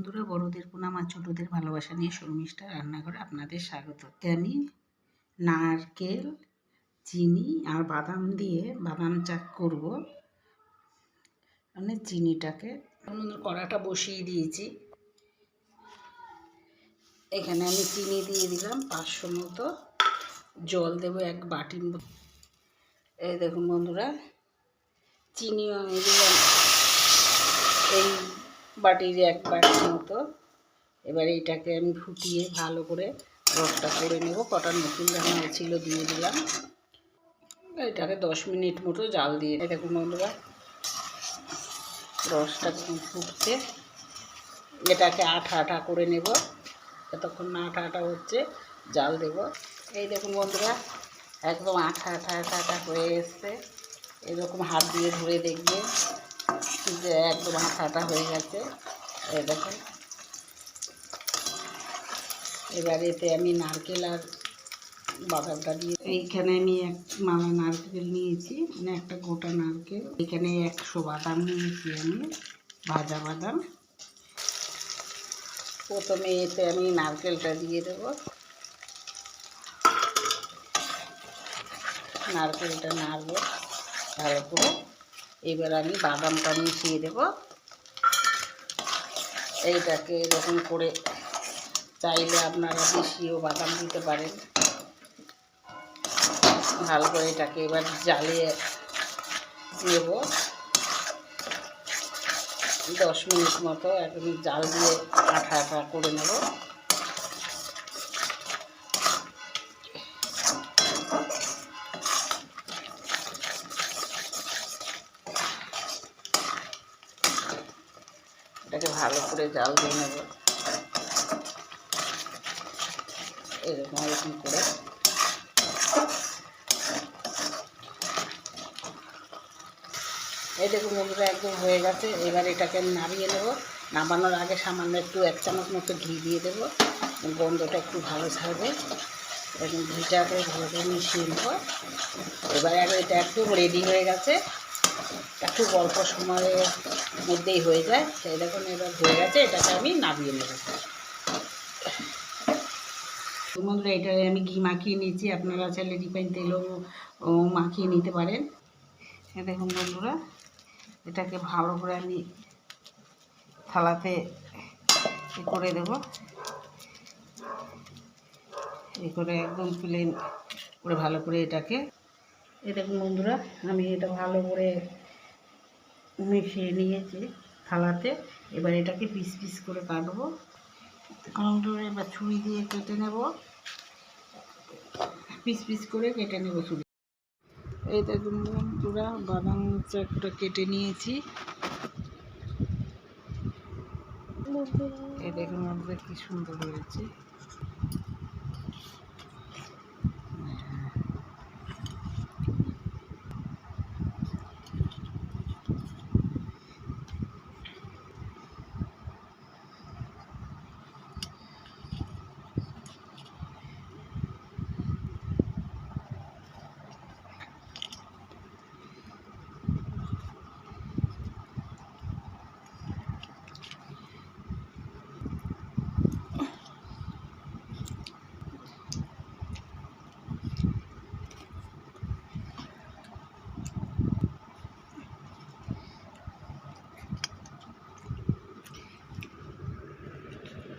বন্ধুরা, বড়দের প্রণাম আর ছোটদের ভালোবাসা নিয়ে শর্মিষ্ঠা রান্নাঘরে আপনাদের স্বাগত। আমি নারকেল, চিনি আর বাদাম দিয়ে বাদাম চাক করব। মানে চিনিটাকে। কড়াটা বসিয়ে দিয়েছি। এখানে আমি চিনি দিয়ে দিলাম, পাঁচশো মতো। জল দেবো এক বাটি এই দেখুন বন্ধুরা, চিনিও আমি দিলাম। এই বাটির এক বাটির মতো। এবার এটাকে আমি ফুটিয়ে ভালো করে রসটা করে নেব। কটা নতুন জামা ছিল দিয়ে দিলাম। এটাকে দশ মিনিট মতো জাল দিয়ে দেখুন বন্ধুরা, রসটা ফুটছে, এটাকে আঠা আঠা করে নেব। যতক্ষণ না আঠা আঠা হচ্ছে, জাল দেব। এই দেখুন বন্ধুরা, একদম আঠা আঠা আঠা আঠা হয়ে এসছে। এরকম হাত দিয়ে ধরে দেখবে। যে একদম আঠা হয়ে গেছে। এই দেখুন। এবার এতে আমি নারকেল আর বাদামটা দিয়ে এইখানে আমি এক মালা নারকেল নিয়েছি মানে একটা গোটা নারকেল। এখানে একশো বাদাম নিয়েছি আমি, ভাজা বাদাম। প্রথমে এতে আমি নারকেলটা দিয়ে দেবো। নারকেলটা নাড়বো, ভালো করে। এবার আমি বাদামটা মিশিয়ে দেব। এইটাকে এরকম করে চাইলে আপনারা মিশিয়েও বাদাম দিতে পারেন। ভালো করে এটাকে এবার জ্বালিয়ে নেব। দশ মিনিট মতো একদম জাল দিয়ে আঠা আঠা করে নেব। এটাকে ভালো করে জাল দিয়ে নেব। এরকম এরকম করে। এই দেখুন বন্ধুরা, একদম হয়ে গেছে। এবার এটাকে নামিয়ে নেব। নামানোর আগে সামান্য একটু এক চামচ মতো ঘি দিয়ে দেবো। গন্ধটা একটু ভালো ছাড়বে এরকম ঘিটাকে ভালো করে মিশিয়ে নেব। এবার এটা একটু রেডি হয়ে গেছে। একটু অল্প সময়ের মধ্যেই হয়ে যায়। সেই দেখুন, এবার হয়ে গেছে, এটাকে আমি নামিয়ে নেব। বন্ধুরা, এটা আমি ঘি মাখিয়ে নিয়েছি। আপনারা চাইলে রিফাইন তেলও মাখিয়ে নিতে পারেন। দেখুন বন্ধুরা, এটাকে ভালো করে আমি থালাতে করে দেব। এ করে একদম প্লেন করে ভালো করে এটাকে। এ দেখুন বন্ধুরা, আমি এটা ভালো করে মিশিয়ে নিয়েছি থালাতে। এবার এটাকে পিস পিস করে কাটবো। বন্ধুরা এবার ছুরি দিয়ে কেটে নেব। পিস পিস করে কেটে নেব ছুরি। এই দেখুন বন্ধুরা, বাদাম চাকটা কেটে নিয়েছি। এই দেখুন বন্ধুরা, কি সুন্দর হয়েছে।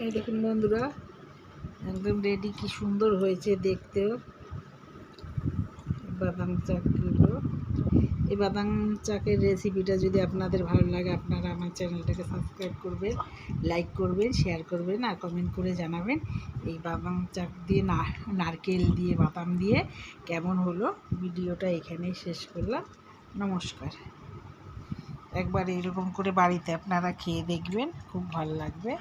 এই দেখুন বন্ধুরা, একদম রেডি কি সুন্দর হয়েছে দেখতেও। বাদাম চাকগুলো। এই বাদাম চাকের রেসিপিটা যদি আপনাদের ভালো লাগে, আপনারা আমার চ্যানেলটাকে সাবস্ক্রাইব করবেন লাইক করবেন শেয়ার করবেন, আর কমেন্ট করে জানাবেন এই বাদাম চাক দিয়ে নারকেল দিয়ে, বাদাম দিয়ে কেমন হলো। ভিডিওটা এখানেই শেষ করলাম। নমস্কার। একবার এরকম করে বাড়িতে আপনারা খেয়ে দেখবেন, খুব ভালো লাগবে।